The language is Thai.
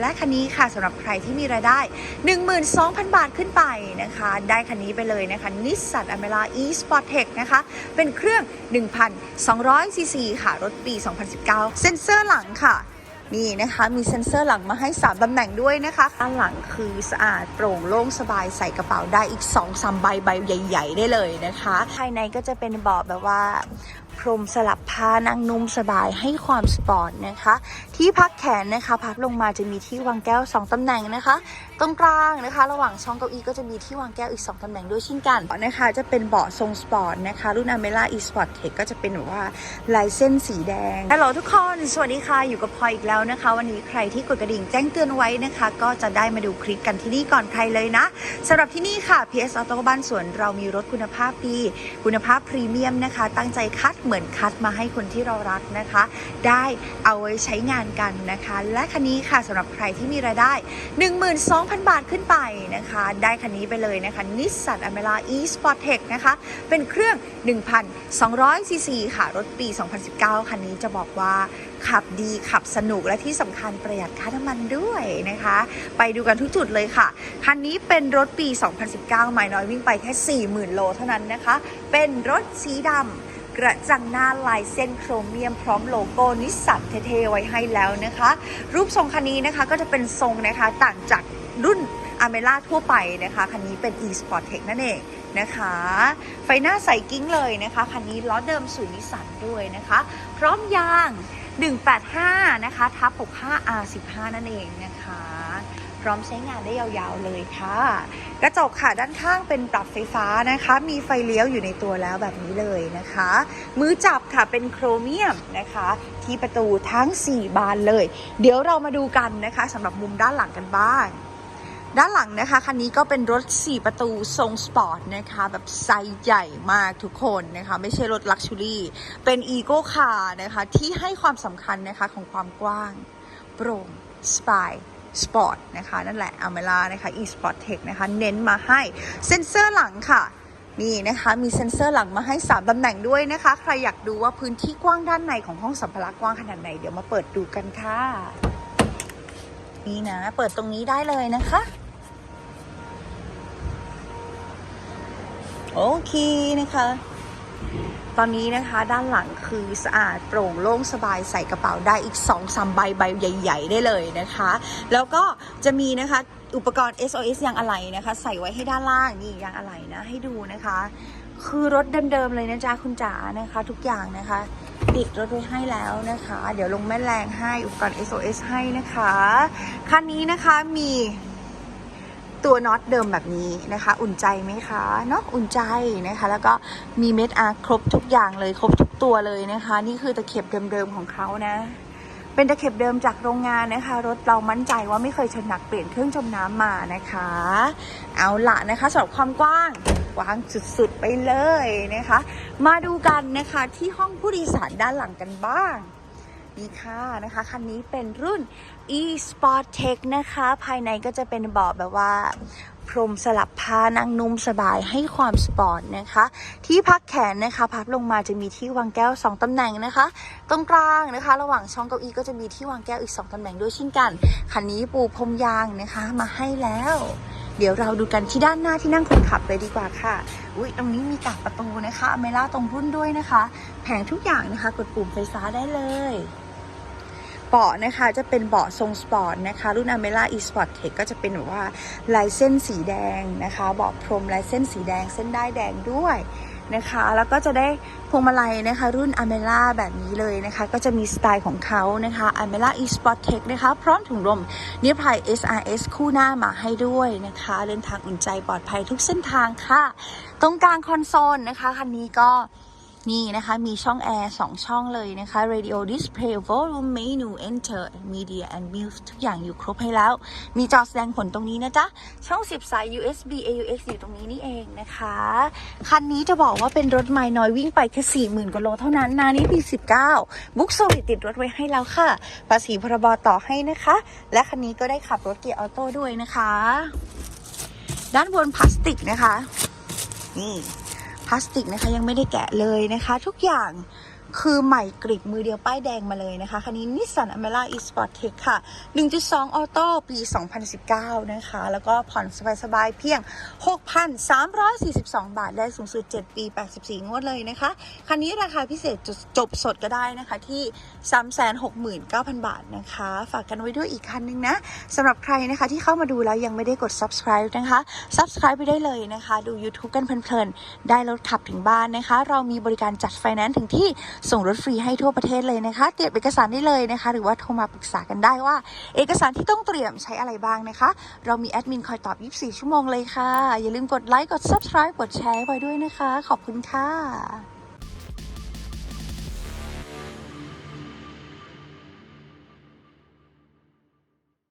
และคันนี้ค่ะสำหรับใครที่มีรายได้ 12,000 บาทขึ้นไปนะคะ ได้คันนี้ไปเลยนะคะนิสสันอเมร่า e sport tech นะคะเป็นเครื่อง 1,200 ซีซีค่ะ รถปี 2019 เซ็นเซอร์หลังค่ะนี่นะคะมีเซ็นเซอร์หลังมาให้ 3ตำแหน่งด้วยนะคะด้านหลังคือสะอาดโปร่งโล่งสบายใส่กระเป๋าได้อีก2 3ใบใบใหญ่ ๆ ได้เลยนะคะ ภายในก็จะเป็นเบาะแบบว่า พรมสลับผ้านั่งนุ่มสบายให้ความสปอร์ตนะคะ ที่พักแขนนะคะ พับลงมาจะมีที่วางแก้ว 2 ตำแหน่งนะคะ ตรงกลางนะคะ ระหว่างช่องเก้าอี้ก็จะมีที่วางแก้วอีก 2 ตำแหน่งด้วยเช่นกันนะคะ จะเป็นเบาะทรงสปอร์ตนะคะรุ่น Amela e Sport Tech ก็จะเป็นแบบว่าลายเส้นสีแดงฮัลโหลทุกคนสวัสดีค่ะอยู่กับพลอยอีกแล้วนะคะ วันนี้ใครที่กดกระดิ่งแจ้งเตือนไว้นะคะ ก็จะได้มาดูคลิปกันที่นี่ก่อนใครเลยนะสำหรับที่นี่ค่ะ PS Auto บ้านสวนเรามีรถคุณภาพดีคุณภาพพรีเมียมนะคะ ตั้งใจคัดเหมือนคัดมาให้คนที่เรารักนะคะ ได้เอาไว้ใช้งานกันนะคะ และคันนี้ค่ะสำหรับใครที่มีรายได้ 12,000 บาทขึ้นไปนะคะ ได้คันนี้ไปเลยนะคะนิสสันอเมร่า e sport tech นะคะ เป็นเครื่อง 1,200 ซีซีค่ะ รถปี 2019 คันนี้จะบอกว่าขับดีขับสนุกและที่สำคัญประหยัดค่าน้ำมันด้วยนะคะ ไปดูกันทุกจุดเลยค่ะ คันนี้เป็นรถปี 2019 ไม่น้อยวิ่งไปแค่ 40,000 โลเท่านั้นนะคะ เป็นรถสีดำ กระจังหน้าลายเส้นโครเมียมพร้อมโลโก้นิสสันเท่ๆไว้ให้แล้วนะคะ รูปทรงคันนี้นะคะก็จะเป็นทรงนะคะต่างจากรุ่นอเมล่าทั่วไปนะคะ คันนี้เป็น e sport tech นั่นเองนะคะ ไฟหน้าใสกิ้งเลยนะคะ คันนี้ล้อเดิมสูนิสสันด้วยนะคะ พร้อมยาง 185 นะคะทับ65 R15 นั่นเองนะคะ พร้อมใช้งานได้ยาวๆเลยค่ะ กระจกค่ะด้านข้างเป็นปรับไฟฟ้านะคะ มีไฟเลี้ยวอยู่ในตัวแล้วแบบนี้เลยนะคะ มือจับค่ะเป็นโครเมียมนะคะ ที่ประตูทั้ง 4 บานเลย เดี๋ยวเรามาดูกันนะคะสำหรับมุมด้านหลังกันบ้างด้านหลังนะคะคันนี้ก็เป็นรถ 4 ประตูทรงสปอร์ตนะคะแบบไซส์ใหญ่มากทุกคนนะคะ ไม่ใช่รถลักชัวรี่ เป็นอีโก้คาร์นะคะ ที่ให้ความสำคัญนะคะของความกว้าง โปร่งสปาย สปอร์ตนะคะ นั่นแหละอเมล่านะคะ e sport tech นะคะ เน้นมาให้เซ็นเซอร์หลังค่ะนี่นะคะมีเซ็นเซอร์หลังมาให้ 3ตำแหน่งด้วยนะคะ ใครอยากดูว่าพื้นที่กว้างด้านในของห้องสัมภาระกว้างขนาดไหน เดี๋ยวมาเปิดดูกันค่ะ นี่นะ เปิดตรงนี้ได้เลยนะคะ โอเคนะคะ ตอนนี้นะคะด้านหลังคือสะอาดโปร่งโล่งสบายใส่กระเป๋าได้อีก2อสามใบใบใหญ่ ๆ ได้เลยนะคะ แล้วก็จะมีนะคะอุปกรณ์ SOS ยางอะไหล่นะคะ ใส่ไว้ให้ด้านล่างนี่ยางอะไหล่นะให้ดูนะคะ คือรถเดิมๆเลยนะจ๊ะคุณจ๋านะคะ ทุกอย่างนะคะติดรถไว้ให้แล้วนะคะ เดี๋ยวลงแม่แรงให้อุปกรณ์ SOS ให้นะคะ คันนี้นะคะมี ตัวน็อตเดิมแบบนี้นะคะ อุ่นใจไหมคะเนาะอุ่นใจนะคะ แล้วก็มีเม็ดอาร์ครบทุกอย่างเลยครบทุกตัวเลยนะคะ นี่คือตะเข็บเดิมๆของเขานะ เป็นตะเข็บเดิมจากโรงงานนะคะ รถเรามั่นใจว่าไม่เคยชนหนักเปลี่ยนเครื่องจมน้ำมานะคะ เอาละนะคะสำหรับความกว้างกว้างสุดๆไปเลยนะคะ มาดูกันนะคะที่ห้องผู้โดยสารด้านหลังกันบ้าง นี่ค่ะนะคะคันนี้เป็นรุ่น e sport tech นะคะ ภายในก็จะเป็นเบาะแบบว่าพรมสลับผ้านั่งนุ่มสบายให้ความสปอร์ตนะคะ ที่พักแขนนะคะ พับลงมาจะมีที่วางแก้ว 2 ตำแหน่งนะคะ ตรงกลางนะคะ ระหว่างช่องเก้าอี้ก็จะมีที่วางแก้วอีก 2 ตำแหน่งด้วยเช่นกัน คันนี้ปูพรมยางนะคะ มาให้แล้ว เดี๋ยวเราดูกันที่ด้านหน้าที่นั่งคนขับเลยดีกว่าค่ะ อุ้ยตรงนี้มีกากประตูนะคะเมล่าตรงรุ่นด้วยนะคะ แผงทุกอย่างนะคะ กดปุ่มไฟฟ้าได้เลย เบาะนะคะจะเป็นเบาะทรงสปอร์ตนะคะรุ่น Amela e Sport Tech ก็จะเป็นแบบว่าลายเส้นสีแดงนะคะเบาะพรมลายเส้นสีแดงเส้นได้ายแดงด้วยนะคะแล้วก็จะได้พวงมาลัยนะคะรุ่น Amela แบบนี้เลยนะคะ ก็จะมีสไตล์ของเขานะคะ Amela e Sport Tech นะคะพร้อมถุงลมนิพาย SRS คู่หน้ามาให้ด้วยนะคะ เดินทางอุ่นใจปลอดภัยทุกเส้นทางค่ะ ตรงกลางคอนโซลนะคะคันนี้ก็ นี่นะคะ มีช่องแอร์2ช่องเลยนะคะ radio display volume menu enter media and mute ทุกอย่างอยู่ครบให้แล้ว มีจอแสดงผลตรงนี้นะจ๊ะ ช่อง 10 สาย USB AUX อยู่ตรงนี้นี่เองนะคะ คันนี้จะบอกว่าเป็นรถไม่น้อยวิ่งไปแค่ 40,000กว่าโลเท่านั้น นานี้ปี 19 บุ๊กโซลิดติดรถไว้ให้แล้วค่ะ ภาษีพรบต่อให้นะคะ และคันนี้ก็ได้ขับรถเกียร์ออโต้ด้วยนะคะ ด้านบนพลาสติกนะคะ นี่ พลาสติกนะคะยังไม่ได้แกะเลยนะคะ ทุกอย่าง คือใหม่กริบมือเดียวป้ายแดงมาเลยนะคะ คันนี้ Nissan Amera e-Sport Tech ค่ะ 1.2 ออโต้ปี 2019 นะคะ แล้วก็ผ่อนสบายๆ เพียง 6,342 บาท ได้สูงสุด 7 ปี 84 งวดเลยนะคะ คันนี้ราคาพิเศษจจบสดก็ได้นะคะที่ 369,000 บาทนะคะ ฝากกันไว้ด้วยอีกคันนึงนะสำหรับใครนะคะที่เข้ามาดูแล้วยังไม่ได้กด subscribe นะคะ subscribe ไปได้เลยนะคะ ดู YouTube กันเพลินๆ ได้รถขับถึงบ้านนะคะ เรามีบริการจัดไฟแนนซ์ถึงที่ส่งรถฟรีให้ทั่วประเทศเลยนะคะ เตรียมเอกสารได้เลยนะคะ หรือว่าโทรมาปรึกษากันได้ว่า เอกสารที่ต้องเตรียมใช้อะไรบ้างนะคะ เรามีแอดมินคอยตอบ 24 ชั่วโมงเลยค่ะ อย่าลืมกดไลค์กด subscribe กดแชร์ไว้ด้วยนะคะ ขอบคุณค่ะ